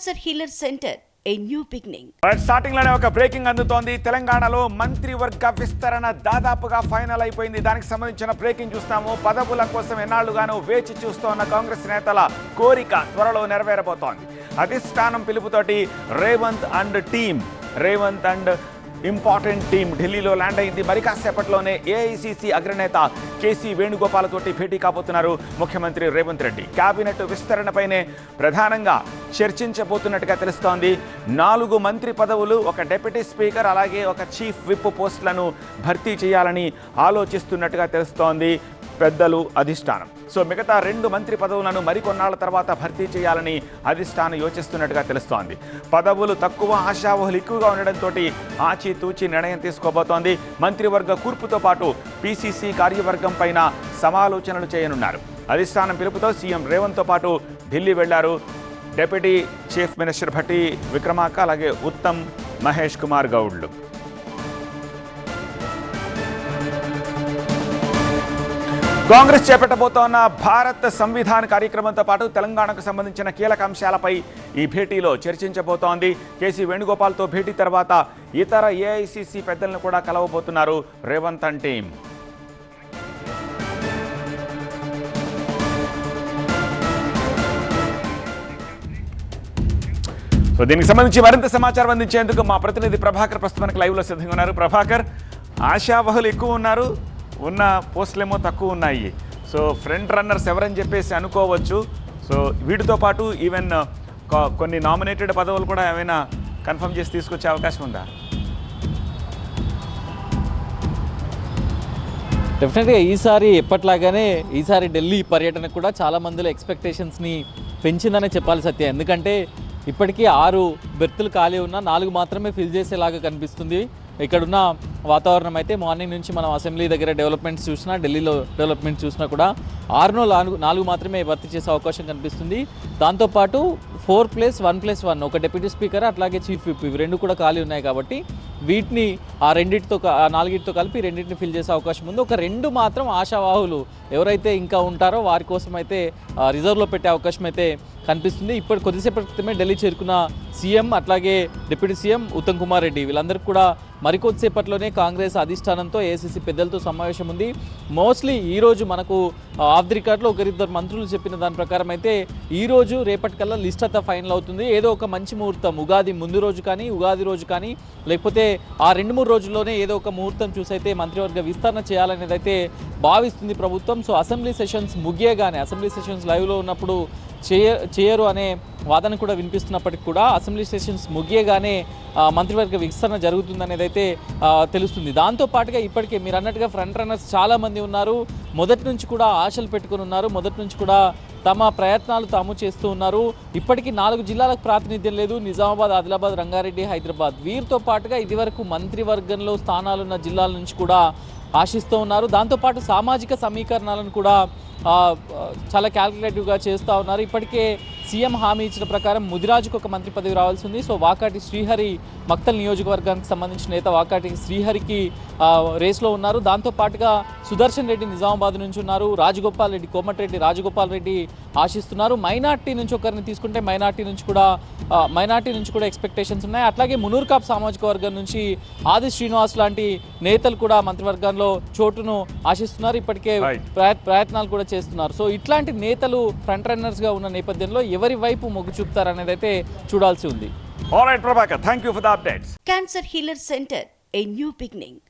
Cancer healer centre a new beginning స్టార్టింగ్లోనే ఒక breaking అందుతోంది. తెలంగాణలో మంత్రివర్గ విస్తరణ దాదాపుగా ఫైనల్ అయిపోయింది. దానికి సంబంధించిన బ్రేకింగ్ చూస్తాము. పదవుల కోసం ఎన్నాళ్ళుగానో వేచి చూస్తోన్న కాంగ్రెస్ నేతల కోరిక త్వరలో నెరవేరబోతోంది. అధిష్టానం పిలుపుతోటి Revanth and team Revanth and important team ఢిల్లీలో ల్యాండ్ అయింది. మరి కాసేపట్లోనే ఏఐసిసి అగ్రనేత కేసీ వేణుగోపాలతోటి భేటీ కాబోతున్నారు ముఖ్యమంత్రి రేవంత్ రెడ్డి. కేబినెట్ విస్తరణపైనే ప్రధానంగా చర్చించబోతున్నట్టుగా తెలుస్తోంది. నాలుగు మంత్రి పదవులు ఒక డెప్యూటీ స్పీకర్ అలాగే ఒక చీఫ్ విప్ పోస్టులను భర్తీ చేయాలని ఆలోచిస్తున్నట్టుగా తెలుస్తోంది. పెద్దలు అధిష్టానం. సో మిగతా రెండు మంత్రి పదవులను మరికొన్నాళ్ళ తర్వాత భర్తీ చేయాలని అధిష్టానం యోచిస్తున్నట్టుగా తెలుస్తోంది. పదవులు తక్కువ ఆశావహులు ఎక్కువగా ఉండడంతో ఆచితూచి నిర్ణయం తీసుకోబోతోంది. మంత్రివర్గ కూర్పుతో పాటు పీసీసీ కార్యవర్గం పైన సమాలోచనలు చేయనున్నారు. అధిష్టానం పిలుపుతో సీఎం రేవంత్తో పాటు ఢిల్లీ వెళ్ళారు. Deputy chief minister Bhatti Vikramarka అలాగే ఉత్తమ్ మహేష్ కుమార్ గౌడ్లు. కాంగ్రెస్ చేపట్టబోతోన్న భారత్ సంవిధాన కార్యక్రమంతో పాటు తెలంగాణకు సంబంధించిన కీలక అంశాలపై ఈ భేటీలో చర్చించబోతోంది. కేసీ వేణుగోపాల్తో భేటీ తర్వాత ఇతర ఏఐసిసి పెద్దలను కూడా కలవబోతున్నారు రేవంత్ అండ్ టీం సో దీనికి సంబంధించి మరింత సమాచారం అందించేందుకు మా ప్రతినిధి ప్రభాకర్ ప్రస్తుతానికి లైవ్లో సిద్ధంగా ఉన్నారు. ప్రభాకర్ ఆశావహులు ఎక్కువ ఉన్నారు. ఉన్న పోస్టులేమో తక్కువ ఉన్నాయి. సో ఫ్రంట్ రన్నర్స్ ఎవరని చెప్పేసి అనుకోవచ్చు. సో వీటితో పాటు ఈవెన్ కొన్ని నామినేటెడ్ పదవులు కూడా ఏమైనా కన్ఫర్మ్ చేసి తీసుకొచ్చే అవకాశం ఉందా? డెఫినెట్గా ఈసారి ఎప్పట్లాగానే ఈసారి ఢిల్లీ పర్యటన కూడా చాలా మందిలో ఎక్స్పెక్టేషన్స్ని పెంచిందనే చెప్పాలి సత్య. ఎందుకంటే ఇప్పటికీ ఆరు బెర్తులు ఖాళీ ఉన్న నాలుగు మాత్రమే ఫిల్ చేసేలాగా కనిపిస్తుంది. ఇక్కడున్న వాతావరణం అయితే మార్నింగ్ నుంచి మనం అసెంబ్లీ దగ్గర డెవలప్మెంట్స్ చూసినా ఢిల్లీలో డెవలప్మెంట్స్ చూసినా కూడా ఆరునో నాలుగు నాలుగు మాత్రమే భర్తీ చేసే అవకాశం కనిపిస్తుంది. దాంతోపాటు four plus one plus one ఒక డిప్యూటీ స్పీకర్ అట్లాగే చీఫ్ విప్ ఇవి రెండు కూడా ఖాళీ ఉన్నాయి కాబట్టి వీటిని ఆ రెండింటితో ఆ నాలుగింటితో కలిపి రెండింటిని ఫిల్ చేసే అవకాశం ఉంది. ఒక రెండు మాత్రం ఆశావాహులు ఎవరైతే ఇంకా ఉంటారో వారి కోసం అయితే రిజర్వ్లో పెట్టే అవకాశం అయితే కనిపిస్తుంది. ఇప్పుడు కొద్దిసేపటి క్రితమే ఢిల్లీ చేరుకున్న సీఎం అట్లాగే డిప్యూటీ సీఎం ఉత్తమ్ కుమార్ రెడ్డి. వీళ్ళందరికీ కూడా మరికొద్దిసేపట్లోనే కాంగ్రెస్ అధిష్టానంతో ఏసీసీ పెద్దలతో సమావేశం ఉంది. మోస్ట్లీ ఈరోజు మనకు ఆఫ్ ది రికార్డులో ఒకరిద్దరు మంత్రులు చెప్పిన దాని ప్రకారం అయితే ఈరోజు రేపటికల్లా లిస్ట్ అంతా ఫైనల్ అవుతుంది. ఏదో ఒక మంచి ముహూర్తం ఉగాది ముందు రోజు కానీ ఉగాది రోజు కానీ లేకపోతే ఆ రెండు మూడు రోజుల్లోనే ఏదో ఒక ముహూర్తం చూసి అయితే మంత్రివర్గ విస్తరణ చేయాలనేది అయితే భావిస్తుంది ప్రభుత్వం. సో అసెంబ్లీ సెషన్స్ ముగియగానే అసెంబ్లీ సెషన్స్ లైవ్లో ఉన్నప్పుడు చేయ చేయరు అనే వాదన కూడా వినిపిస్తున్నప్పటికీ కూడా అసెంబ్లీ సెషన్స్ ముగియగానే మంత్రివర్గ విస్తరణ జరుగుతుందనేది అయితే తెలుస్తుంది. దాంతో పాటుగా ఇప్పటికే మీరు అన్నట్టుగా ఫ్రంట్ రన్నర్స్ చాలామంది ఉన్నారు. మొదటి నుంచి కూడా ఆశలు పెట్టుకుని ఉన్నారు. మొదటి నుంచి కూడా తమ ప్రయత్నాలు తాము చేస్తూ ఉన్నారు. ఇప్పటికీ నాలుగు జిల్లాలకు ప్రాతినిధ్యం లేదు. నిజామాబాద్ ఆదిలాబాద్ రంగారెడ్డి హైదరాబాద్. వీరితో పాటుగా ఇదివరకు మంత్రివర్గంలో స్థానాలున్న జిల్లాల నుంచి కూడా ఆశిస్తూ ఉన్నారు. దాంతోపాటు సామాజిక సమీకరణాలను కూడా చాలా క్యాల్కులేటివ్గా చేస్తూ ఉన్నారు. ఇప్పటికే సీఎం హామీ ఇచ్చిన ప్రకారం ముదిరాజుకు ఒక మంత్రి పదవి రావాల్సి ఉంది సో వాకాటి శ్రీహరి మక్తల్ నియోజకవర్గానికి సంబంధించిన నేత వాకాటి శ్రీహరికి రేస్లో ఉన్నారు. దాంతో పాటుగా సుదర్శన్ రెడ్డి నిజామాబాద్ నుంచి ఉన్నారు. రాజగోపాల్ రెడ్డి కోమటిరెడ్డి రాజగోపాల్ రెడ్డి ఆశిస్తున్నారు. మైనార్టీ నుంచి ఒకరిని తీసుకుంటే మైనార్టీ నుంచి కూడా మైనార్టీ నుంచి కూడా ఎక్స్పెక్టేషన్స్ ఉన్నాయి. అట్లాగే మునూర్ కాప్ సామాజిక వర్గం నుంచి ఆది శ్రీనివాస్ లాంటి నేతలు కూడా మంత్రివర్గంలో చోటును ఆశిస్తున్నారు. ఇప్పటికే ప్రయత్నాలు కూడా చేస్తున్నారు. సో ఇట్లాంటి నేతలు ఫ్రంట్ రన్నర్స్గా ఉన్న నేపథ్యంలో ఎవరి వైపు మొగ్గు చూపుతారనేది అయితే చూడాల్సి ఉంది. All right Prabhakar thank you for the updates cancer healer centre a new beginning